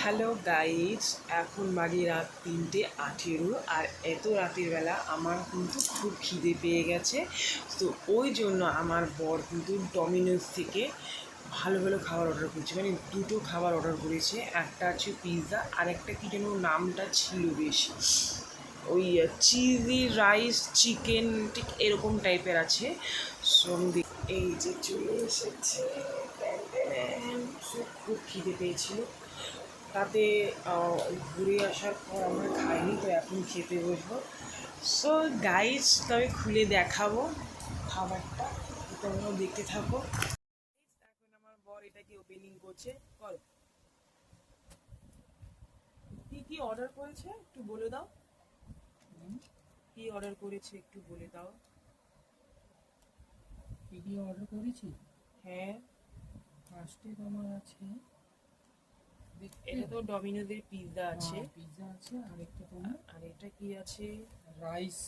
Hello guys এখন বাজে রাত তিনটে আঠেরো, আর এত রাতের বেলা আমার কিন্তু খুব খিদে পেয়ে গেছে। তো ওই জন্য আমার বর কিন্তু ডমিনোজ থেকে ভালো ভালো খাবার অর্ডার করেছে। মানে দুটো খাবার অর্ডার করেছে, একটা আছে পিৎজা আর একটা কী যেন নামটা ছিল বেশি। ওই চিজি রাইস চিকেন ঠিক এরকম টাইপের আছে। সন্ধে এই যে চলে এসেছে। ট্যান। খুব খিদে পেয়েছিল। তাতে ঘুরে আসার পর আমরা খাইনি তো এখন খেতে বসবো। সো গাইস তবে খুলে দেখাবো খাবারটা। তোমরা দেখতে থাকো। এখন আমার বর এটাকে ওপেনিং করছে। কর কি কি অর্ডার করেছে? একটু বলে দাও। কি অর্ডার করেছে একটু বলে দাও। ভিডিও অর্ডার করেছি? হ্যাঁ। ফার্স্টে তোমার আছে এটা তো ডমিনোজের পিৎজা আছে। পিৎজা আছে আর একটা তোমার? আর এটা কি আছে? রাইস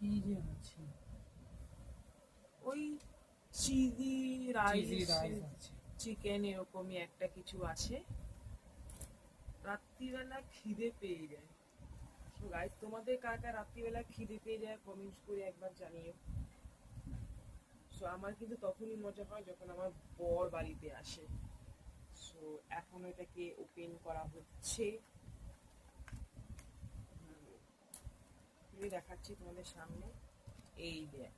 কি যে আছে? ওই চিজি রাইস রাইস আছে। চিকেন এরকমই একটা কিছু আছে। রাত্রিবেলা খিদে পেয়ে যায়। তো গাইস তোমাদের কার কার রাত্রিবেলা খিদে পেয়ে যায় কমেন্টস করে একবার জানিও। সো আমার কিন্তু তখনই মজা হয় যখন আমার বর বাড়িতে আসে। সো এখন এটাকে ওপেন করা হচ্ছে। দেখাচ্ছি তোমাদের সামনে। এই দেখ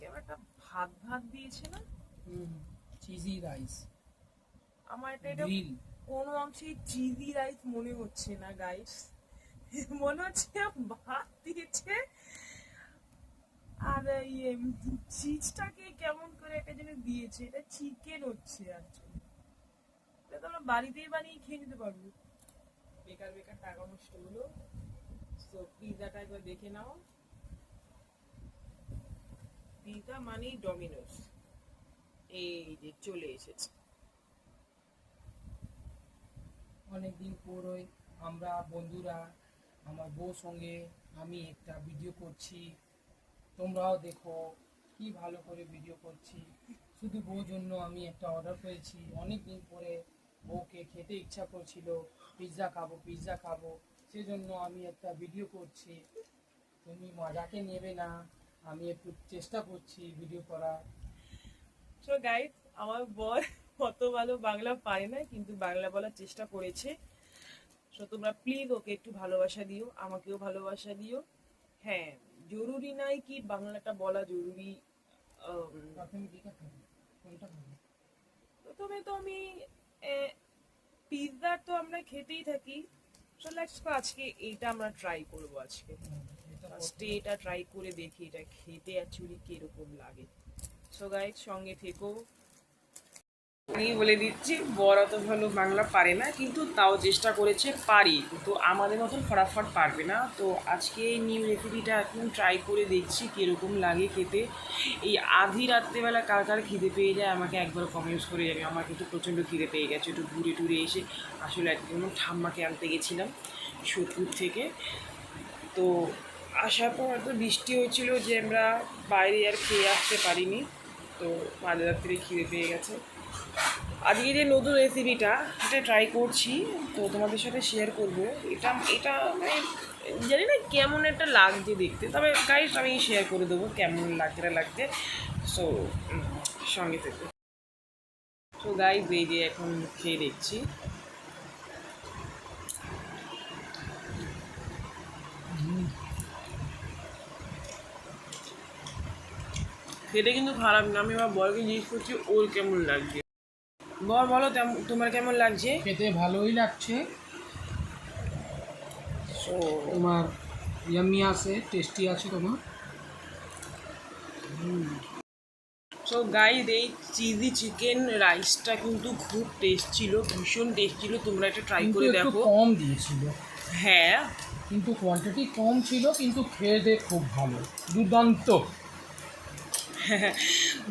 একটা। ভাত ভাত দিয়েছে না? চিজি রাইস আমার এটা এটা কোনো অংশে চিজি রাইস মনে হচ্ছে না গাইস মনে হচ্ছে ভাত দিয়েছে আর ইয়ে চিজটাকে কেমন করে একটা যেন দিয়েছে এটা চিকেন হচ্ছে অ্যাকচুয়ালি এটা তো আমরা বাড়িতেই বানিয়ে খেয়ে নিতে পারব। বেকার বেকার টাকা নষ্ট হলো। তো পিৎজাটা একবার দেখে নাও। পিৎজা মানেই ডমিনোস এই যে চলে এসেছে। অনেকদিন পরই আমরা বন্ধুরা আমার বউ সঙ্গে আমি একটা ভিডিও করছি। তোমরাও দেখো কি ভালো করে ভিডিও করছি। শুধু বউর জন্য আমি একটা অর্ডার করেছি অনেক দিন পরে বউকে খেতে ইচ্ছা করছিল পিৎজা খাব পিৎজা খাব। সেজন্য আমি একটা ভিডিও করছি। তুমি মজাকে নেবে না, আমি একটু চেষ্টা করছি ভিডিও করার। সো গাইড আমার বর অত ভালো বাংলা পারে না, কিন্তু বাংলা বলার চেষ্টা করেছে। সো তোমরা প্লিজ ওকে একটু ভালোবাসা দিও, আমাকেও ভালোবাসা দিও। হ্যাঁ। জরুরি নাই কি বাংলাটা বলা জরুরি? প্রথমে তো আমি পিৎজা তো আমরা খেতেই থাকি। সো আজকে এইটা আমরা ট্রাই করব আজকে। এটা ফার্স্টে এটা ট্রাই করে দেখি এটা খেতে অ্যাকচুয়ালি কীরকম লাগে। সো গাইড সঙ্গে থেকো। আমি বলে দিচ্ছি বড় অত ভালো বাংলা পারে না, কিন্তু তাও চেষ্টা করেছে পারি। তো আমাদের মতন ফটাফট পারবে না। তো আজকে এই নিউ রেসিপিটা এখন ট্রাই করে দেখছি কীরকম লাগে খেতে। এই আধি রাত্রেবেলা কার কার খিদে পেয়ে যায়, আমাকে একবার কমেন্টস করে যাবে। আমার কিন্তু প্রচণ্ড খিদে পেয়ে গেছে, একটু ঘুরে টুরে এসে। আসলে একদম ঠাম্মাকে আনতে গেছিলাম সোদপুর থেকে। তো আসার পর এত বৃষ্টি হয়েছিল যে আমরা বাইরে আর খেয়ে আসতে পারিনি। তো মাঝরাত্রে খিদে পেয়ে গেছে। আজকে যে নতুন রেসিপিটা এটা ট্রাই করছি, তো তোমাদের সাথে শেয়ার করব। এটা এটা মানে জানি না কেমন একটা লাগছে দেখতে, তবে গাইস আমি শেয়ার করে দেবো কেমন লাগছে না লাগছে। সো সঙ্গে থেকে। তো গাইস এই যে এখন খেয়ে দেখছি। খেতে কিন্তু খারাপ না। আমি আমার বরকে জিজ্ঞেস করছি ওর কেমন লাগছে? বর বলো তোমার কেমন লাগছে? খেতে ভালোই লাগছে। সো তোমার ইয়ামি আছে টেস্টি আছে তোমার। সো গাইড এই চিজি চিকেন রাইসটা কিন্তু খুব টেস্ট ছিল ভীষণ টেস্ট ছিল। তোমরা এটা ট্রাই করে দেখো। কম দিয়েছিল। হ্যাঁ। কিন্তু কোয়ান্টিটি কম ছিল কিন্তু খেয়ে দিয়ে খুব ভালো। দুর্দান্ত।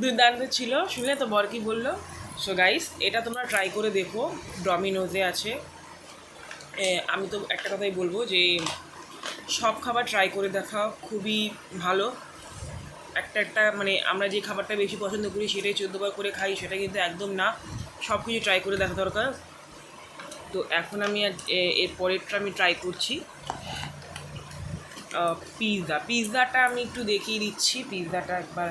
দুর্দান্ত ছিল। শুনলে তো বর কি বলল সো গাইস এটা তোমরা ট্রাই করে দেখো। ডমিনোজে আছে। আমি তো একটা কথাই বলব যে, সব খাবার ট্রাই করে দেখা খুবই ভালো। একটা একটা মানে আমরা যে খাবারটা বেশি পছন্দ করি সেটাই চোদ্দোবার করে খাই, সেটা কিন্তু একদম না। সব কিছু ট্রাই করে দেখা দরকার। তো এখন আমি এর পরেরটা আমি ট্রাই করছি। পিৎজা পিৎজাটা আমি একটু দেখিয়ে দিচ্ছি। পিৎজাটা একবার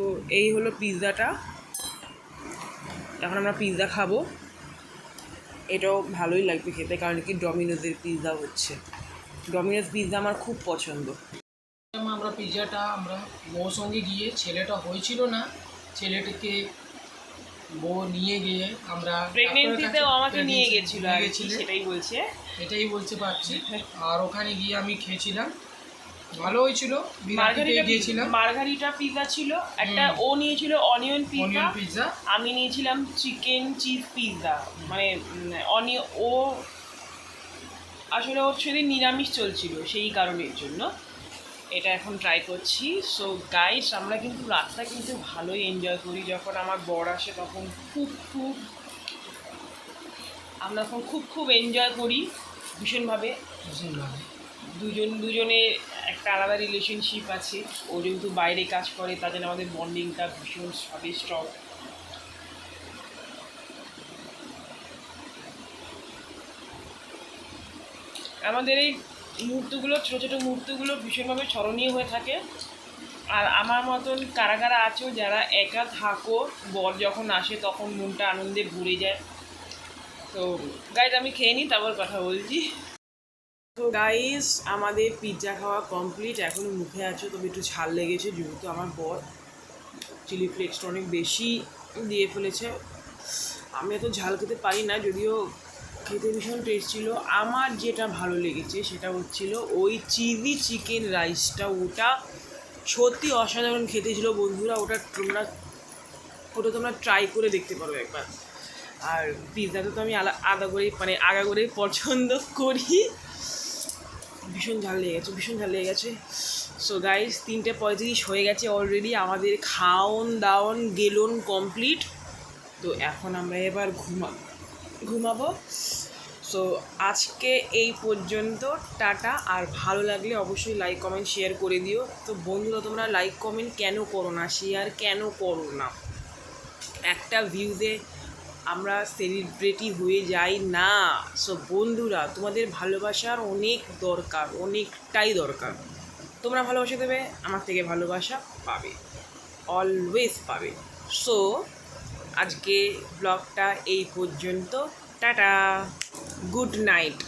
তো এই হলো পিৎজাটা। এখন আমরা পিৎজা খাব। এটাও ভালোই লাগবে খেতে কারণ কি ডমিনোজের পিৎজা হচ্ছে। ডমিনোজ পিৎজা আমার খুব পছন্দ। আমরা পিৎজাটা আমরা বউর সঙ্গে গিয়ে ছেলেটা হয়েছিল না ছেলেটিকে বউ নিয়ে গিয়ে আমরা প্রেগনেন্সিতেও আমাকে নিয়ে গেছিল। সেটাই বলছে। এটাই বলতে পারছি। আর ওখানে গিয়ে আমি খেয়েছিলাম। ভালো হয়েছিল মার্গারিটা গিয়েছিলাম। মার্গারিটা পিৎজা ছিল একটা ও নিয়েছিল অনিয়ন পিৎজা পিৎজা আমি নিয়েছিলাম চিকেন চিজ পিৎজা মানে অনিয়ন ও আসলে ওর সেদিন নিরামিষ চলছিল সেই কারণের জন্য। এটা এখন ট্রাই করছি। সো গাইস আমরা কিন্তু রাতটা কিন্তু ভালোই এনজয় করি। যখন আমার বর আসে তখন খুব খুব আমরা তখন খুব খুব এনজয় করি ভীষণভাবে। দুজন দুজনে একটা আলাদা রিলেশনশিপ আছে। ও যেহেতু বাইরে কাজ করে জন্য আমাদের বন্ডিংটা ভীষণ ভীষণভাবে স্ট্রং আমাদের এই মুহূর্তগুলো, ছোটো ছোটো মুহূর্তগুলো ভীষণভাবে স্মরণীয় হয়ে থাকে। আর আমার মতন কারা কারা আছো, যারা একা থাকো, বর যখন আসে তখন মনটা আনন্দে ভরে যায়। তো গাইজ আমি খেয়ে নিই, তারপর কথা বলছি। তো গাইস আমাদের পিৎজা খাওয়া কমপ্লিট এখন মুখে আছে, তবে একটু ঝাল লেগেছে, যেহেতু আমার বর চিলি ফ্লেক্সটা অনেক বেশি দিয়ে ফেলেছে। আমি এত ঝাল খেতে পারি না, যদিও খেতে ভীষণ টেস্ট ছিল। আমার যেটা ভালো লেগেছে সেটা হচ্ছিল ওই চিলি চিকেন রাইসটা ওটা সত্যি অসাধারণ খেতে ছিল বন্ধুরা, ওটা তোমরা ওটা তোমরা ট্রাই করে দেখতে পারো একবার। আর পিৎজাটা তো আমি আলা আলাদা করেই মানে আগা করেই পছন্দ করি। ভীষণ ঝাল লেগে গেছে, ভীষণ ঝাল লেগে গেছে। সো গাইস তিনটে পঁয়ত্রিশ হয়ে গেছে অলরেডি আমাদের খাওন দাওন গেলন কমপ্লিট তো এখন আমরা এবার ঘুমা ঘুমাবো। সো আজকে এই পর্যন্ত, টাটা। আর ভালো লাগলে অবশ্যই লাইক কমেন্ট শেয়ার করে দিও। তো বন্ধুরা, তোমরা লাইক কমেন্ট কেন করো না? শেয়ার কেন করো না? একটা ভিউজে আমরা সেলিব্রিটি হয়ে যাই না। সো বন্ধুরা, তোমাদের ভালোবাসার অনেক দরকার, অনেকটাই দরকার। তোমরা ভালোবাসা দেবে, আমার থেকে ভালোবাসা পাবে অলওয়েজ পাবে। সো আজকে ব্লগটা এই পর্যন্ত। Tata good night